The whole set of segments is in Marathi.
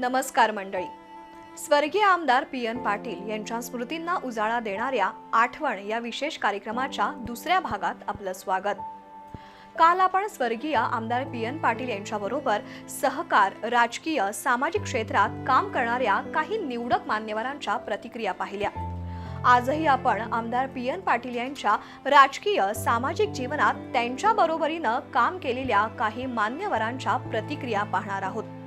नमस्कार मंडळी. स्वर्गीय आमदार पी एन पाटील यांच्या स्मृतींना उजाळा देणाऱ्या आठवण या विशेष कार्यक्रमाच्या दुसऱ्या भागात आपलं स्वागत. काल आपण स्वर्गीय आमदार पी एन पाटील यांच्याबरोबर सहकार राजकीय सामाजिक क्षेत्रात काम करणाऱ्या काही निवडक मान्यवरांच्या प्रतिक्रिया पाहिल्या. आजही आपण आमदार पी एन पाटील यांच्या राजकीय सामाजिक जीवनात त्यांच्या बरोबरीनं काम केलेल्या काही मान्यवरांच्या प्रतिक्रिया पाहणार आहोत.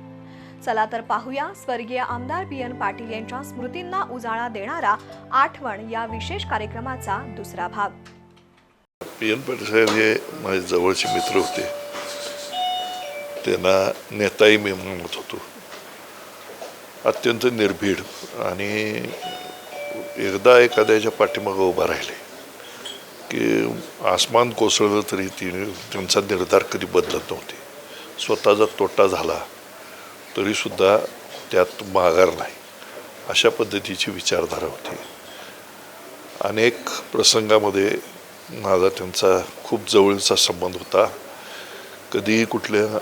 चला तर पाहूया. स्वर्गीय आमदार पी एन पाटील यांच्या स्मृतींना उजाळा देणारा आठवण या विशेष कार्यक्रमाचा दुसरा भाग. पी एन पाटील साहेब हे माझे जवळचे मित्र होते. त्यांना नेताही मी म्हणत होतो. अत्यंत निर्भीड आणि एकदा एखाद्याच्या पाठीमागं उभा राहिले. की आसमान कोसळलं तरी ती त्यांचा निर्धार कधी बदलत नव्हते. स्वतःचा तोटा झाला. तरीसुद्धा त्यात माघार नाही. अशा पद्धतीची विचारधारा होती. अनेक प्रसंगामध्ये माझा त्यांचा खूप जवळचा संबंध होता. कधीही कुठल्या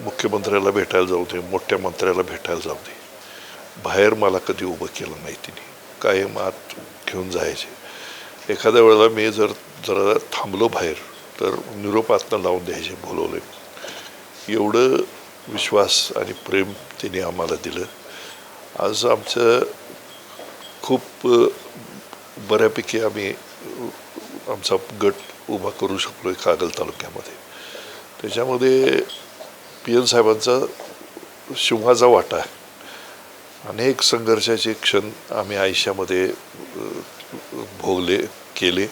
मुख्यमंत्र्याला भेटायला जाऊ दे मोठ्या मंत्र्याला भेटायला जाऊ दे. बाहेर मला कधी उभं केलं नाही तिने. कायम आत घेऊन जायचे. एखाद्या वेळेला मी जर जरा थांबलो बाहेर तर निरोपातनं लावून द्यायचे बोलवले. एवढं विश्वास आणि प्रेम तिने आम्हाला दिलं. आज आमचं खूप बऱ्यापैकी आम्ही आमचा गट उभा करू शकलो आहे कागल तालुक्यामध्ये. त्याच्यामध्ये पी एन साहेबांचा शिंहाचा वाटा आहे. अनेक संघर्षाचे क्षण आम्ही आयुष्यामध्ये भोगले केले.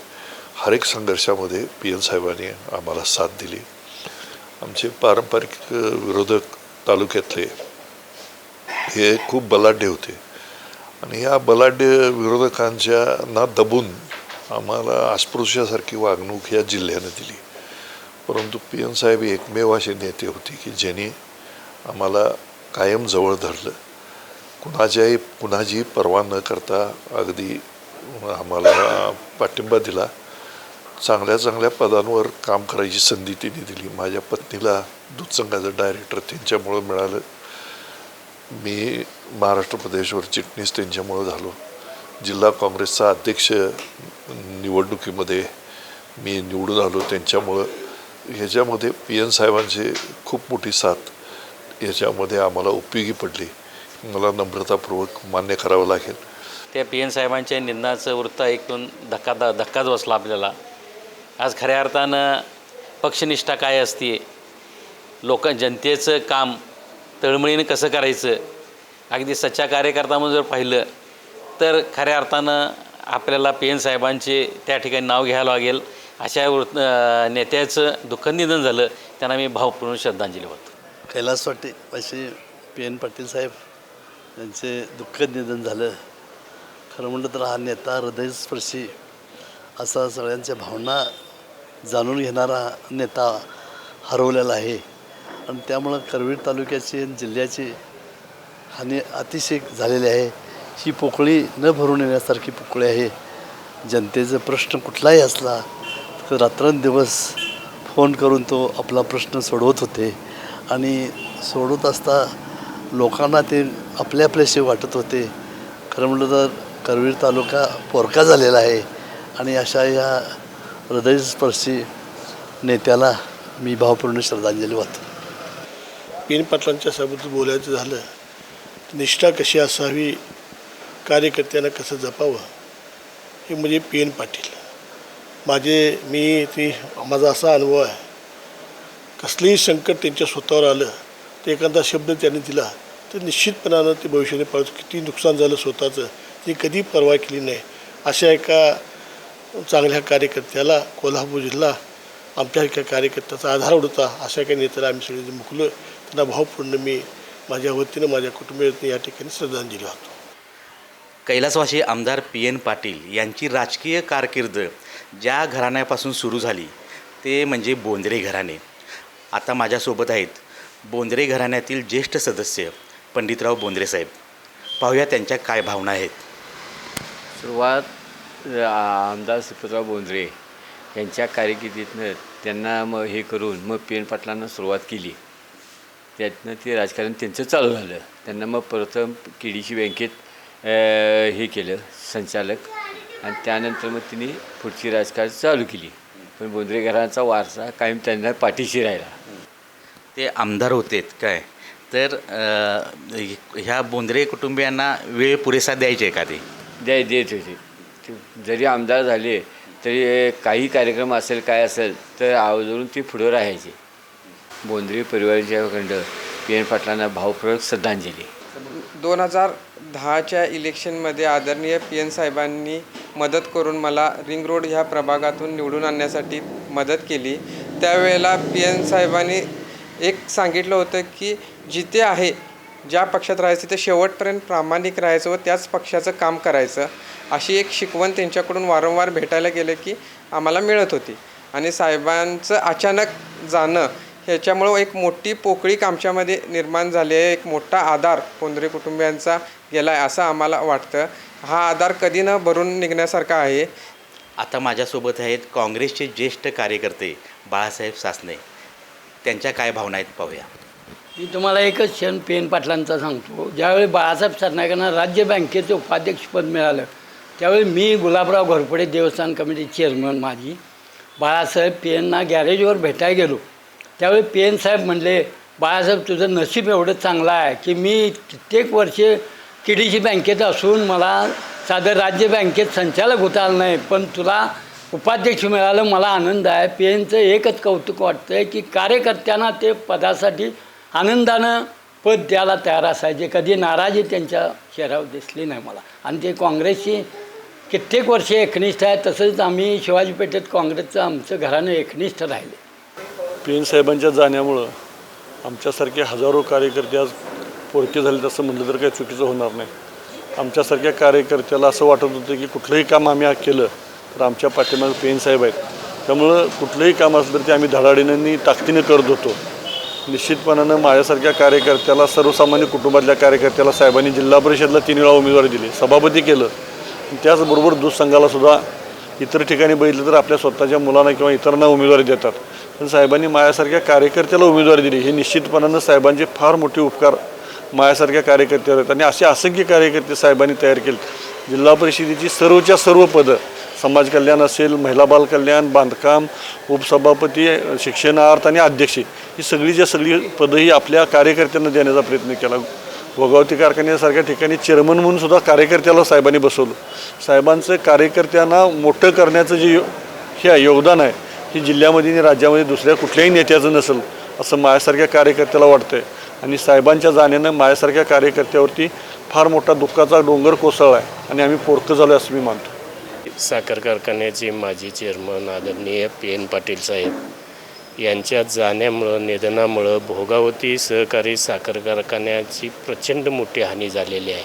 हर एक संघर्षामध्ये पी एन साहेबांनी आम्हाला साथ दिली. आमचे पारंपरिक विरोधक तालुक्यातले हे खूप बलाढ्य होते. आणि या बलाढ्य विरोधकांच्या ना दबून आम्हाला अस्पृश्यासारखी वागणूक या जिल्ह्यानं दिली. परंतु पी एन साहेब एकमेव असे नेते होते की ज्यांनी आम्हाला कायम जवळ धरलं. कुणाच्याही कुणाची पर्वा न करता अगदी आम्हाला पाठिंबा दिला. चांगल्या चांगल्या पदांवर काम करायची संधी त्यांनी दिली. माझ्या पत्नीला दूधसंघाचं डायरेक्टर त्यांच्यामुळं मिळालं. मी महाराष्ट्र प्रदेशवर चिटणीस त्यांच्यामुळं झालो. जिल्हा काँग्रेसचा अध्यक्ष निवडणुकीमध्ये मी निवडून आलो. त्यांच्यामुळं ह्याच्यामध्ये पी एन साहेबांची खूप मोठी साथ याच्यामध्ये आम्हाला उपयोगी पडली. मला नम्रतापूर्वक मान्य करावं लागेल. त्या पी एन साहेबांच्या निंदाचं वृत्त ऐकून धक्का धक्काच बसला आपल्याला. आज खऱ्या अर्थानं पक्षनिष्ठा काय असते? लोक जनतेचं काम तळमळीनं कसं करायचं? अगदी सच्चा कार्यकर्ता म्हणून जर पाहिलं तर खऱ्या अर्थानं आपल्याला पी एन साहेबांचे त्या ठिकाणी नाव घ्यावं लागेल. अशा वृत्त नेत्याचं दुःखद निधन झालं त्यांना मी भावपूर्ण श्रद्धांजली वाटतो कैलास वाटे असे पी एन पाटील साहेब यांचे दुःखद निधन झालं. खरं म्हटलं तर हा नेता हृदयस्पर्शी असा सगळ्यांच्या भावना जाणून घेणारा नेता हरवलेला आहे. आणि त्यामुळं करवीर तालुक्याची आणि जिल्ह्याची हानी अतिशय झालेली आहे. ही पोकळी न भरून येण्यासारखी पोकळी आहे. जनतेचा प्रश्न कुठलाही असला तर रात्रंदिवस फोन करून तो आपला प्रश्न सोडवत होते. आणि सोडवत असता लोकांना ते आपले आपल्याशी वाटत होते. खरं म्हटलं तर करवीर तालुका पोरका झालेला आहे. आणि अशा या हृदयस्पर्शी नेत्याला मी भावपूर्ण श्रद्धांजली वाहतो. पी पाटलांच्या सोबत बोलायचं झालं निष्ठा कशी असावी कार्यकर्त्यांना कसं जपावं हे म्हणजे पी एन पाटील. माझे मी ती माझा असा अनुभव आहे. कसलंही संकट त्यांच्या स्वतःवर आलं ते एखादा शब्द त्यांनी दिला तर निश्चितपणानं ते भविष्याने पाळत किती नुकसान झालं स्वतःचं ती कधी परवा केली नाही अशा एका चांगल्या कार्यकर्त्याला कोल्हापूर जिल्हा आमच्या एका कार्यकर्त्याचा आधार होता. अशा एका नेत्याला आम्ही सगळे मुकलो त्यांना भावपूर्ण मी माझ्या वतीनं माझ्या कुटुंबियांनी या ठिकाणी श्रद्धांजली वाहतो. कैलासवासी आमदार पी एन पाटील यांची राजकीय कारकीर्द ज्या घराण्यापासून सुरू झाली ते म्हणजे बोंद्रे घराणे. आता माझ्यासोबत आहेत बोंद्रे घराण्यातील ज्येष्ठ सदस्य पंडितराव बोंद्रे साहेब. पाहूया त्यांच्या काय भावना आहेत. सुरुवात आमदार सुपतराव बोंद्रे यांच्या कारकिर्दीतनं त्यांना मग हे करून मग पी एन पाटलांना सुरुवात केली. त्यातनं ते राजकारण त्यांचं चालू झालं. त्यांना मग प्रथम केडीसी बँकेत हे केलं संचालक. आणि त्यानंतर मग तिने पुढची राजकारण चालू केली. पण बोंद्रे घराचा वारसा कायम त्यांना पाठीशी राहिला. ते आमदार होतेत काय? तर ह्या बोंद्रे कुटुंबियांना वेळ पुरेसा द्यायचे का ते? द्याय देत होते. ती जरी आमदार झाले तरी काही कार्यक्रम असेल काय असेल तर आवर्जून ती पुढं राहायची. बोंद्री परिवाराच्या खंड पी एन पाटलांना भावपूर्वक श्रद्धांजली. दोन हजार दहाच्या इलेक्शनमध्ये आदरणीय पी एन साहेबांनी मदत करून मला रिंग रोड ह्या प्रभागातून निवडून आणण्यासाठी मदत केली. त्यावेळेला पी एन साहेबांनी एक सांगितलं होतं की जिथे आहे ज्या पक्षात राहायचं ते शेवटपर्यंत प्रामाणिक राहायचं व त्याच पक्षाचं काम करायचं अशी एक शिकवण त्यांच्याकडून वारंवार भेटायला गेलं की आम्हाला मिळत होती. आणि साहेबांचं अचानक जाणं ह्याच्यामुळं एक मोठी पोकळीक आमच्यामध्ये निर्माण झाली आहे. एक मोठा आधार पोंद्रे कुटुंबियांचा गेला आहे असं आम्हाला वाटतं. हा आधार कधी न भरून निघण्यासारखा आहे. आता माझ्यासोबत आहेत काँग्रेसचे ज्येष्ठ कार्यकर्ते बाळासाहेब सासने त्यांच्या काय भावना आहेत पाहूया. मी तुम्हाला एकच क्षण पेन पाटलांचा सांगतो. ज्यावेळी बाळासाहेब सरनाईकांना राज्य बँकेचं उपाध्यक्षपद मिळालं त्यावेळी मी गुलाबराव घोरपडे देवस्थान कमिटी चेअरमन माझी बाळासाहेब पेनना गॅरेजवर भेटायला गेलो. त्यावेळी पेन साहेब म्हणले बाळासाहेब तुझं नशीब एवढं चांगलं आहे की मी कित्येक वर्षे किडीशी बँकेत असून मला साधं राज्य बँकेत संचालक होता आलं नाही पण तुला उपाध्यक्ष मिळालं मला आनंद आहे. पेनचं एकच कौतुक वाटतं आहे की कार्यकर्त्यांना ते पदासाठी आनंदानं पद द्यायला तयार असायचे. कधी नाराजी त्यांच्या चेहऱ्यावर दिसली नाही मला. आणि ते काँग्रेसची कित्येक वर्षे एकनिष्ठ आहे तसंच आम्ही शिवाजी पेठेत काँग्रेसचं आमचं घरानं एकनिष्ठ राहिले. पी एन साहेबांच्या जाण्यामुळं आमच्यासारखे हजारो कार्यकर्ते आज पोरके झाले तसं म्हटलं तर काही चुकीचं होणार नाही. आमच्यासारख्या कार्यकर्त्याला असं वाटत होतं की कुठलंही काम आम्ही केलं तर आमच्या पाठीमागे पी एन साहेब आहेत. त्यामुळं कुठलंही काम असलं तर ते आम्ही धडाडीनं ताकदीनं करत होतो. निश्चितपणानं माझ्यासारख्या कार्यकर्त्याला सर्वसामान्य कुटुंबातल्या कार्यकर्त्याला साहेबांनी जिल्हा परिषदला तीन वेळा उमेदवारी दिली सभापती केलं. त्याचबरोबर दूध संघाला सुद्धा इतर ठिकाणी बघितलं तर आपल्या स्वतःच्या मुलांना किंवा इतरांना उमेदवारी देतात. पण साहेबांनी माझ्यासारख्या कार्यकर्त्याला उमेदवारी दिली. हे निश्चितपणानं साहेबांचे फार मोठे उपकार माझ्यासारख्या कार्यकर्त्यावर आहेत. आणि असे असंख्य कार्यकर्ते साहेबांनी तयार केले जिल्हा परिषदेची सर्वच्या सर्व पदं समाज कल्याण असेल महिला बाल कल्याण बांधकाम उपसभापती शिक्षणार्थ आणि अध्यक्ष ही सगळी ज्या सगळी पदं ही आपल्या कार्यकर्त्यांना देण्याचा प्रयत्न केला. भोगावती कारखान्यासारख्या ठिकाणी चेअरमन म्हणून सुद्धा कार्यकर्त्याला साहेबांनी बसवलं. साहेबांचं कार्यकर्त्यांना मोठं करण्याचं जे यो- हे आहे, योगदान आहे हे जिल्ह्यामध्ये आणि राज्यामध्ये दुसऱ्या कुठल्याही नेत्याचं नसेल असं माझ्यासारख्या कार्यकर्त्याला वाटतंय. आणि साहेबांच्या जाण्यानं माझ्यासारख्या कार्यकर्त्यावरती फार मोठा दुःखाचा डोंगर कोसळला आहे आणि आम्ही पोरकं झालो असं मी मानतो. साखर कारखान्याचे माजी चेअरमन आदरणीय पी एन पाटील साहेब यांच्या जाण्यामुळं निधनामुळं भोगावती सहकारी साखर कारखान्याची प्रचंड मोठी हानी झालेली आहे.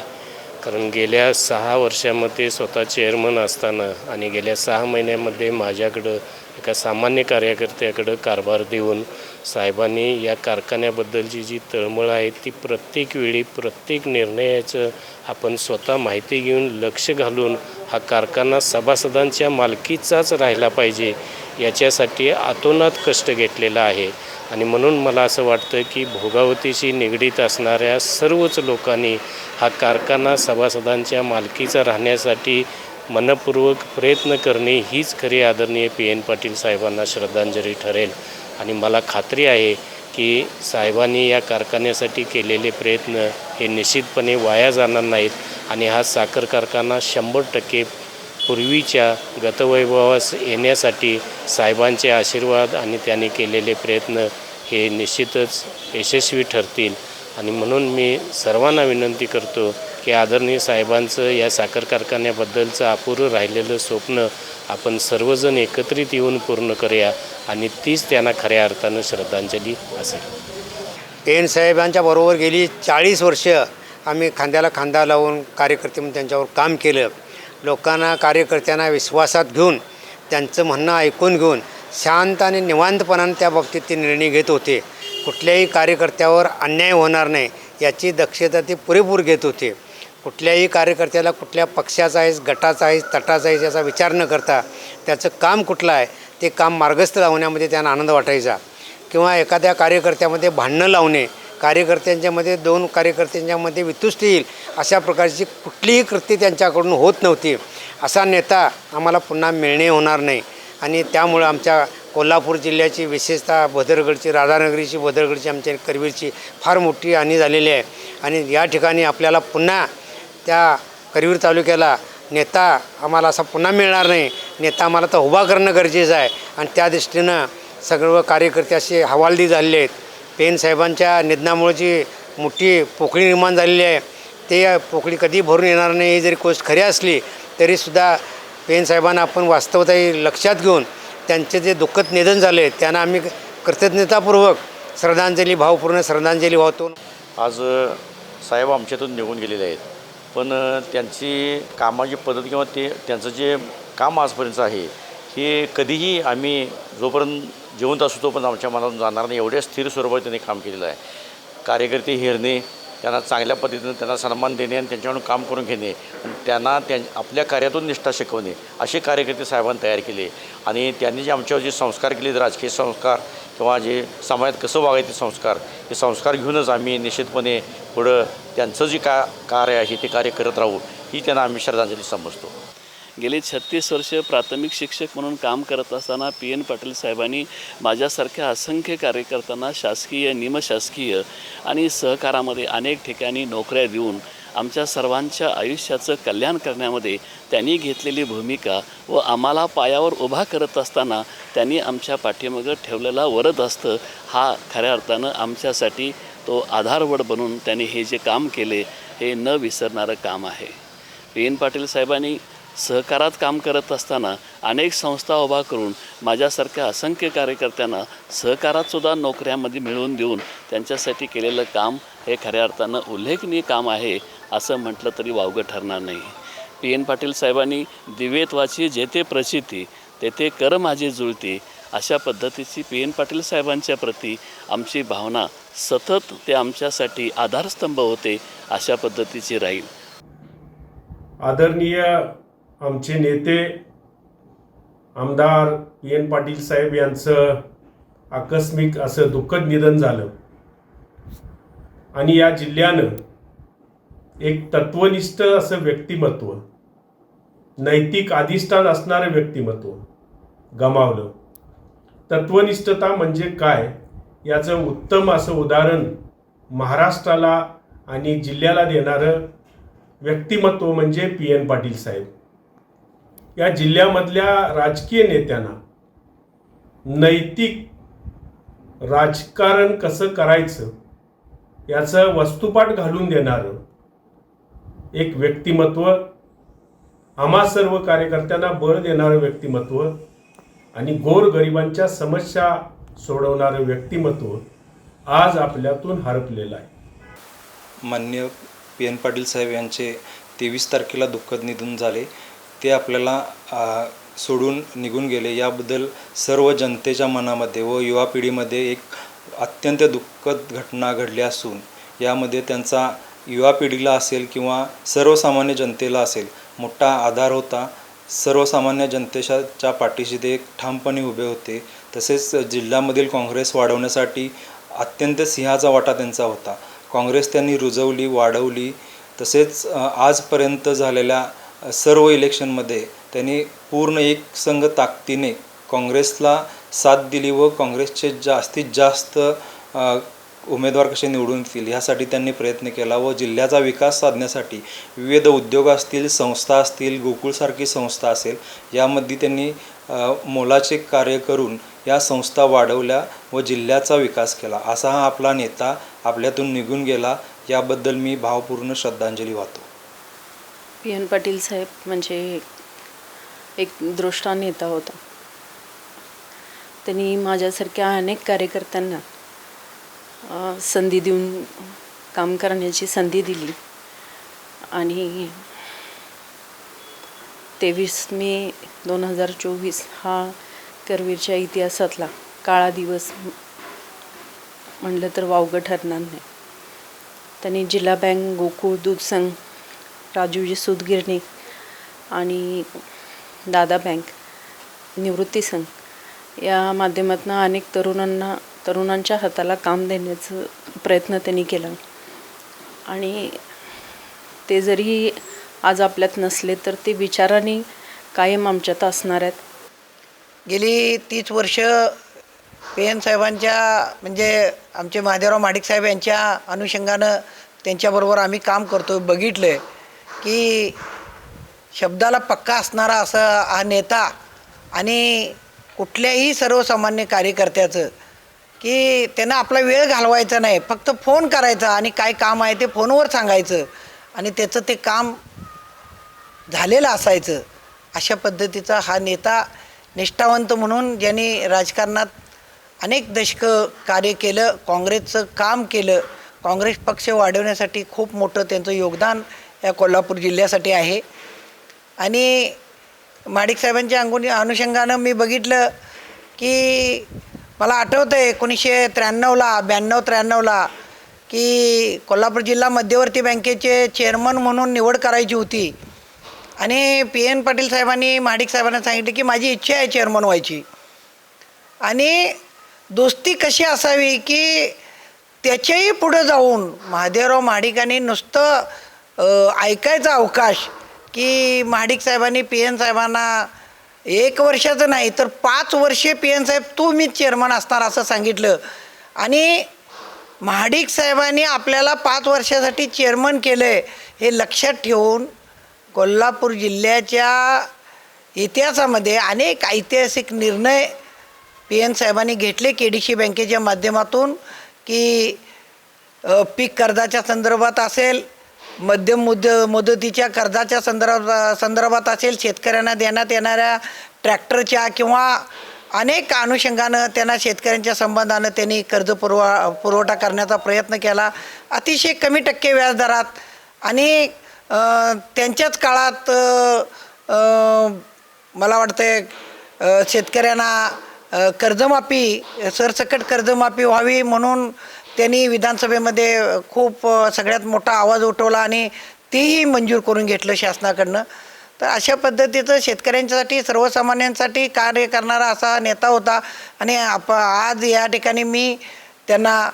कारण गेल्या सहा वर्षामध्ये स्वतः चेअरमन असताना आणि गेल्या सहा महिन्यामध्ये माझ्याकडं एका सामान्य कार्यकर्त्याकडं कारभार देऊन साहेबांनी या कारखान्याबद्दलची जी तळमळ आहे ती प्रत्येक वेळी प्रत्येक निर्णयाचं आपण स्वतः माहिती घेऊन लक्ष घालून हा कारखाना सभासदांच्या मालकीचाच राहिला पाहिजे याच्यासाठी आतोनात कष्ट घेतलेला आहे. आणि म्हणून मला असं वाटतं की भोगावतीशी निगडीत असणाऱ्या सर्वच लोकांनी हा कारखाना सभासदांच्या मालकीचा राहण्यासाठी मनपूर्वक प्रयत्न करणे हीच खरी आदरणीय पी एन पाटील साहेबांना श्रद्धांजली ठरेल. आणि मला खात्री आहे की साहेबांनी या कारखान्यासाठी केलेले प्रयत्न हे निश्चितपणे वाया जाणार नाहीत आणि हा साखर कारखाना शंभर टक्के पूर्वीच्या गतवैभवास येण्यासाठी साहेबांचे आशीर्वाद आणि त्यांनी केलेले प्रयत्न हे निश्चितच यशस्वी ठरतील. आणि म्हणून मी सर्वांना विनंती करतो की आदरणीय साहेबांचं या साखर कारखान्याबद्दलचं अपुरं राहिलेलं स्वप्न आपण सर्वजण एकत्रित येऊन पूर्ण करूया. आणि तीच त्यांना खऱ्या अर्थानं श्रद्धांजली असेल. एन साहेबांच्या बरोबर गेली चाळीस वर्ष आम्ही खांद्याला खांदा लावून कार्यकर्ते म्हणून त्यांच्यावर काम केलं. लोकांना कार्यकर्त्यांना विश्वासात घेऊन त्यांचं म्हणणं ऐकून घेऊन शांत आणि निवांतपणाने त्या बाबतीत ते निर्णय घेत होते. कुठल्याही कार्यकर्त्यावर अन्याय होणार नाही याची दक्षता ते पुरेपूर घेत होते. कुठल्याही कार्यकर्त्याला कुठल्या पक्षाचा आहेस गटाचा आहेस तटाचा आहेस याचा विचार न करता त्याचं काम कुठलं आहे ते काम मार्गस्थ लावण्यामध्ये त्यांना आनंद वाटायचा. किंवा एखाद्या कार्यकर्त्यामध्ये भांडणं लावणे कार्यकर्त्यांच्यामध्ये दोन कार्यकर्त्यांच्यामध्ये वितुष्ट येईल अशा प्रकारची कुठलीही कृती त्यांच्याकडून होत नव्हती. असा नेता आम्हाला पुन्हा मिळणे होणार नाही. आणि त्यामुळं आमच्या कोल्हापूर जिल्ह्याची विशेषतः भद्रगडची राधानगरीची भदरगडची आमच्या करवीरची फार मोठी हानी झालेली आहे. आणि या ठिकाणी आपल्याला पुन्हा त्या करवीर तालुक्याला नेता आम्हाला असा पुन्हा मिळणार नाही. नेता आम्हाला तर उभा करणं गरजेचं आहे. आणि त्या दृष्टीनं सगळं कार्यकर्ते असे हवालदी झालेले आहेत. पेन साहेबांच्या निधनामुळे जी मोठी पोकळी निर्माण झालेली आहे ते पोकळी कधी भरून येणार नाही ही जरी गोष्ट खरी असली तरीसुद्धा पेनसाहेबांना आपण वास्तवताही लक्षात घेऊन त्यांचे जे दुःखद निधन झाले त्यांना आम्ही कृतज्ञतापूर्वक श्रद्धांजली भावपूर्ण श्रद्धांजली वाहतो. आज साहेब आमच्यातून निघून गेलेले आहेत. पण त्यांची कामाची पद्धत किंवा ते त्यांचं जे काम आजपर्यंत आहे हे कधीही आम्ही जोपर्यंत जिवंत असू तोपर्यंत आमच्या मनातून जाणार नाही. एवढ्या स्थिर स्वरूपात त्यांनी काम केलेलं आहे. कार्यकर्ते हिरणे त्यांना चांगल्या पद्धतीनं त्यांना सन्मान देणे आणि त्यांच्याकडून काम करून घेणे. त्यांना त्या आपल्या कार्यातून निष्ठा शिकवणे. असे कार्यकर्ते साहेबांनी तयार केले. आणि त्यांनी जे आमच्यावर जे संस्कार केले राजकीय संस्कार किंवा जे समाजात कसं वागायचे संस्कार हे संस्कार घेऊनच आम्ही निश्चितपणे पुढं त्यांचं जे का कार्य आहे ते कार्य करत राहू ही त्यांना आम्ही श्रद्धांजली समजतो. गेली छत्तीस वर्ष प्राथमिक शिक्षक म्हणून काम करत असताना पी एन पाटील साहेबांनी माझ्यासारख्या असंख्य कार्यकर्त्यांना शासकीय निमशासकीय आणि सहकारामध्ये अनेक ठिकाणी नोकऱ्या देऊन आमच्या सर्वांच्या आयुष्याचं कल्याण करण्यामध्ये त्यांनी घेतलेली भूमिका व आम्हाला पायावर उभा करत असताना त्यांनी आमच्या पाठीमागं ठेवलेला वरद असतं हा खऱ्या अर्थानं आमच्यासाठी तो आधारवड बनून त्यांनी हे जे काम केले हे न विसरणारं काम आहे. पी एन पाटील साहेबांनी सहकारात काम करत असताना अनेक संस्था उभा करून माझ्यासारख्या असंख्य कार्यकर्त्यांना सहकारात सुद्धा नोकऱ्यामध्ये मिळवून देऊन त्यांच्यासाठी केलेलं काम हे खऱ्या अर्थानं उल्लेखनीय काम आहे असं म्हटलं तरी वावगं ठरणार नाही. पी एन पाटील साहेबांनी दिवेत्वाची जेथे प्रचिती तेथे कर माझी जुळती अशा पद्धतीची पी एन पाटील साहेबांच्या प्रती आमची भावना सतत ते आमच्यासाठी आधारस्तंभ होते अशा पद्धतीची राहील. आदरणीय आमचे नेते आमदार पी एन पाटील साहेब यांचं आकस्मिक असं दुःखद निधन झालं. आणि या जिल्ह्यानं एक तत्वनिष्ठ असं व्यक्तिमत्व नैतिक अधिष्ठान असणारं व्यक्तिमत्व गमावलं. तत्वनिष्ठता म्हणजे काय? याचं उत्तम असं उदाहरण महाराष्ट्राला आणि जिल्ह्याला देणारं व्यक्तिमत्व म्हणजे पी एन पाटील साहेब. या जिल्ह्यामधल्या राजकीय नेत्यांना नैतिक राजकारण कसं करायचं याचं वस्तुपाठ घालून देणारं एक व्यक्तिमत्व आम्हा सर्व कार्यकर्त्यांना बळ देणारं व्यक्तिमत्व आणि गोरगरिबांच्या समस्या सोडवणारं व्यक्तिमत्व आज आपल्यातून हरपलेलं आहे. मान्य पी एन पाटील साहेब यांचे तेवीस तारखेला दुःखद निधन झाले. ते आपल्याला सोडून निघून गेले. याबद्दल सर्व जनतेच्या मनामध्ये व युवा पिढीमध्ये एक अत्यंत दुःखद घटना घडली असून यामध्ये त्यांचा युवा पिढीला असेल किंवा सर्वसामान्य जनतेला असेल मोठा आधार होता. सर्वसामान्य जनतेच्या पाठीशी ते ठामपणे उभे होते. तसेच जिल्ह्यामधील काँग्रेस वाढवण्यासाठी अत्यंत सिंहाचा वाटा त्यांचा होता. काँग्रेस त्यांनी रुजवली वाढवली. तसेच आजपर्यंत झालेल्या सर्व इलेक्शनमध्ये त्यांनी पूर्ण एक संघ ताकदीने काँग्रेसला साथ दिली व काँग्रेसचे जास्तीत जास्त उमेदवार कसे निवडून येतील ह्यासाठी त्यांनी प्रयत्न केला व जिल्ह्याचा विकास साधण्यासाठी विविध उद्योग असतील संस्था असतील गोकुळसारखी संस्था असेल यामध्ये त्यांनी मोलाचे कार्य करून या संस्था वाढवल्या व जिल्ह्याचा विकास केला. असा हा आपला नेता आपल्यातून निघून गेला. याबद्दल मी भावपूर्ण श्रद्धांजली वाहतो. पी एन पाटील साहेब म्हणजे एक दृष्टा नेता होता. त्यांनी माझ्यासारख्या अनेक कार्यकर्त्यांना संधी देऊन काम करण्याची संधी दिली. आणि तेवीस मे दोन हजार चोवीस हा करवीरच्या इतिहासातला काळा दिवस म्हणलं तर वावगं ठरणार नाही. त्यांनी जिल्हा बँक गोकुळ दूध संघ राजूजी सुतगिरणी आणि दादा बँक निवृत्ती संघ या माध्यमातून अनेक तरुणांना तरुणांच्या हाताला काम देण्याचं प्रयत्न त्यांनी केला. आणि ते जरी आज आपल्यात नसले तर ते विचाराने कायम आमच्यात असणार आहेत. गेली तीस वर्ष पी एन साहेबांच्या म्हणजे आमचे महादेवराव माडिक साहेब यांच्या अनुषंगानं त्यांच्याबरोबर आम्ही काम करतो बघितलं आहे की शब्दाला पक्का असणारा असं हा नेता आणि कुठल्याही सर्वसामान्य कार्यकर्त्याचं की त्यांना आपला वेळ घालवायचा नाही फक्त फोन करायचा आणि काय काम आहे ते फोनवर सांगायचं आणि त्याचं ते काम झालेलं असायचं. अशा पद्धतीचा हा नेता निष्ठावंत म्हणून ज्यांनी राजकारणात अनेक दशकं कार्य केलं काँग्रेसचं काम केलं काँग्रेस पक्ष वाढवण्यासाठी खूप मोठं त्यांचं योगदान या कोल्हापूर जिल्ह्यासाठी आहे. आणि माडिक साहेबांच्या अंगुनी अनुषंगानं मी बघितलं की मला आठवतं आहे एकोणीसशे त्र्याण्णवला ब्याण्णव त्र्याण्णवला की कोल्हापूर जिल्हा मध्यवर्ती बँकेचे चेअरमन म्हणून निवड करायची होती. आणि पी एन पाटील साहेबांनी माडिक साहेबांना सांगितलं की माझी इच्छा आहे चेअरमन व्हायची. आणि दोस्ती कशी असावी की त्याच्याही पुढं जाऊन महादेवराव महाडिकांनी नुसतं ऐकायचा अवकाश की महाडिक साहेबांनी पी एन साहेबांना एक वर्षाचं नाही तर पाच वर्षे पी एन साहेब तू मी चेअरमन असणार असं सांगितलं. आणि महाडिक साहेबांनी आपल्याला पाच वर्षासाठी चेअरमन केलं आहे हे लक्षात ठेवून कोल्हापूर जिल्ह्याच्या इतिहासामध्ये अनेक ऐतिहासिक निर्णय पी एन साहेबांनी घेतले के डी सी बँकेच्या माध्यमातून की पीक कर्जाच्या संदर्भात असेल मध्यम मुद मुदतीच्या कर्जाच्या संदर्भात संदर्भात असेल शेतकऱ्यांना देण्यात येणाऱ्या ट्रॅक्टरच्या किंवा अनेक अनुषंगानं त्यांना शेतकऱ्यांच्या संबंधानं त्यांनी कर्ज पुरवा पुरवठा करण्याचा प्रयत्न केला. अतिशय कमी टक्के व्याजदरात आणि त्यांच्याच काळात मला वाटतं शेतकऱ्यांना कर्जमाफी सरसकट कर्जमाफी व्हावी म्हणून त्यांनी विधानसभेमध्ये खूप सगळ्यात मोठा आवाज उठवला आणि तेही मंजूर करून घेतलं शासनाकडनं. तर अशा पद्धतीचं शेतकऱ्यांच्यासाठी सर्वसामान्यांसाठी कार्य करणारा असा नेता होता. आणि आप आज या ठिकाणी मी त्यांना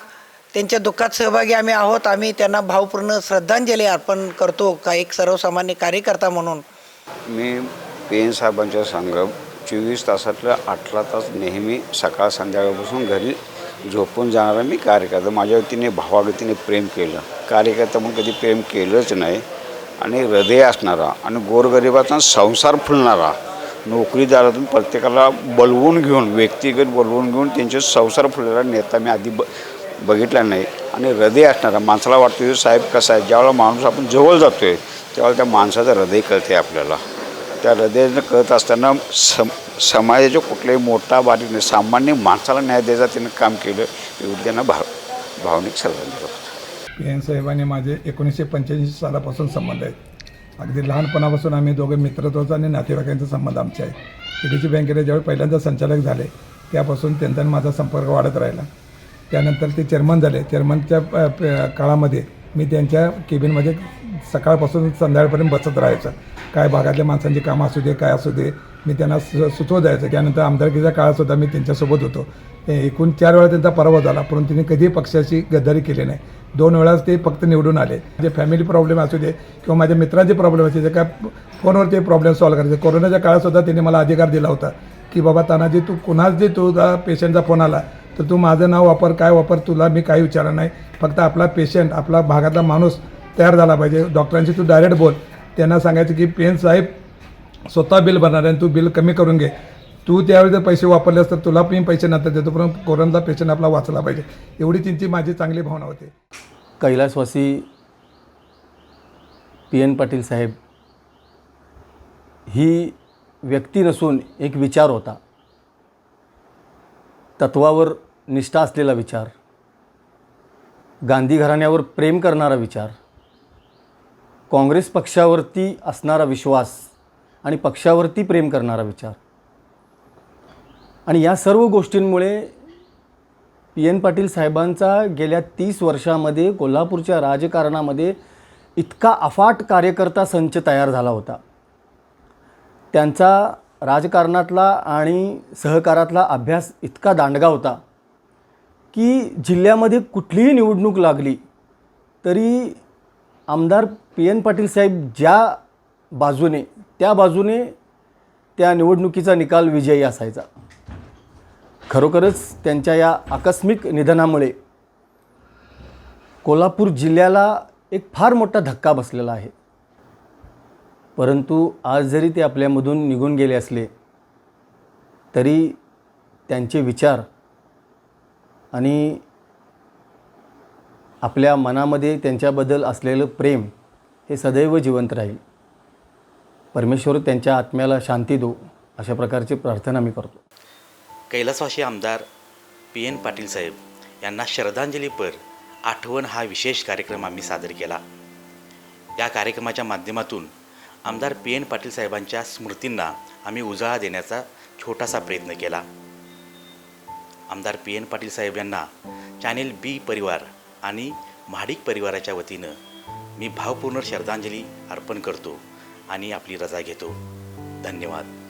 त्यांच्या दुःखात सहभागी आम्ही आहोत. आम्ही त्यांना भावपूर्ण श्रद्धांजली अर्पण करतो का एक सर्वसामान्य कार्यकर्ता म्हणून. मी पी एन साहेबांच्या संघ चोवीस तासातलं आठला तास नेहमी सकाळ संध्याकाळपासून घरी झोपून जाणारा मी कार्यकर्ता. माझ्या वतीने भावागतीने प्रेम केलं. कार्यकर्ता म्हणून कधी प्रेम केलंच नाही. आणि हृदय असणारा आणि गोरगरिबाचा संसार फुलणारा नोकरीदारातून प्रत्येकाला बलवून घेऊन व्यक्तिगत बोलवून घेऊन त्यांचे संसार फुलणारा नेता मी आधी ब बघितला नाही. आणि हृदय असणारा माणसाला वाटतो साहेब कसा आहे? ज्यावेळेला माणूस आपण जवळ जातो आहे त्यावेळेला त्या माणसाचं हृदय कळते आपल्याला. त्या हृदयानं कळत असताना सम समाजाच्या कुठल्याही मोठा बारीक नाही सामान्य माणसाला न्याय द्यायचा त्यानं काम केलं एवढी त्यांना भाव भावनिक श्रद्धांजली वाटते. पी एन साहेबांनी माझे एकोणीसशे पंच्याऐंशी सालापासून संबंध आहेत. अगदी लहानपणापासून आम्ही दोघे मित्रत्वाचा आणि नातेवाईकांचा संबंध आमचे आहे पी डी सी बँकेला ज्यावेळी पहिल्यांदा संचालक झाले त्यापासून त्यांचा माझा संपर्क वाढत राहिला. त्यानंतर ते चेअरमन झाले. चेअरमनच्या काळामध्ये मी त्यांच्या केबिनमध्ये सकाळपासून संध्याकाळपर्यंत बसत राहायचं. काय भागातल्या माणसांची कामं असू दे काय असू दे मी त्यांना सु सुचवत जायचं. त्यानंतर आमदारकीच्या काळातसुद्धा मी त्यांच्यासोबत होतो. ते एकूण चार वेळा त्यांचा पराभव झाला परंतु त्यांनी कधीही पक्षाची गद्दारी केली नाही. दोन वेळाच ते फक्त निवडून आले. जे फॅमिली प्रॉब्लेम असू दे किंवा माझ्या मित्राचे प्रॉब्लेम असू दे काय फोनवर ते प्रॉब्लेम सॉल्व्ह करायचे. कोरोनाच्या काळातसुद्धा त्यांनी मला अधिकार दिला होता की बाबा तानाजी तू कुणाच जे तुझा पेशंटचा फोन आला तर तू माझं नाव वापर काय वापर तुला मी काही विचारलं नाही. फक्त आपला पेशंट आपला भागातला माणूस तयार झाला पाहिजे. डॉक्टरांशी तू डायरेक्ट बोल. त्यांना सांगायचं की पेन साहेब स्वतः बिल भरणार आहे आणि तू बिल कमी करून घे. तू त्यावेळी जर पैसे वापरलेस तर तुला पण पैसे नंतर देतो पण कोरोनाचा पेशंट आपला वाचला पाहिजे. एवढी त्यांची माझी चांगली भावना होती. कैलासवासी पी एन पाटील साहेब ही व्यक्ती नसून एक विचार होता. तत्वावर निष्ठा असलेला विचार. गांधी घराण्यावर प्रेम करणारा विचार. काँग्रेस पक्षावरती असणारा विश्वास आणि पक्षावरती प्रेम करणारा विचार. आणि या सर्व गोष्टींमुळे पी एन पाटील साहेबांचा गेल्या तीस वर्षामध्ये कोल्हापूरच्या राजकारणामध्ये इतका अफाट कार्यकर्ता संच तयार झाला होता. त्यांचा राजकारणातला आणि सहकारातला अभ्यास इतका दांडगा होता की जिल्ह्यामध्ये कुठलीही निवडणूक लागली तरी आमदार पी एन पाटील साहेब ज्या बाजूने त्या बाजूने त्या निवडणुकीचा निकाल विजयी असायचा. खरोखरच त्यांच्या या आकस्मिक निधनामुळे कोल्हापूर जिल्ह्याला एक फार मोठा धक्का बसलेला आहे. परंतु आज जरी ते आपल्यामधून निघून गेले असले तरी त्यांचे विचार आणि आपल्या मनामध्ये त्यांच्याबद्दल असलेलं प्रेम हे सदैव जिवंत राहील. परमेश्वर त्यांच्या आत्म्याला शांती दो अशा प्रकारची प्रार्थना मी करतो. कैलासवासी आमदार पी एन पाटील साहेब यांना श्रद्धांजलीपर आठवण हा विशेष कार्यक्रम आम्ही सादर केला. या कार्यक्रमाच्या माध्यमातून आमदार पी एन पाटील साहेबांच्या स्मृतींना आम्ही उजाळा देण्याचा छोटासा प्रयत्न केला. आमदार पी एन पाटील साहेब यांना चॅनेल बी परिवार आणि महाडिक परिवाराच्या वतीनं मी भावपूर्ण श्रद्धांजली अर्पण करतो आणि आपली रजा घेतो. धन्यवाद.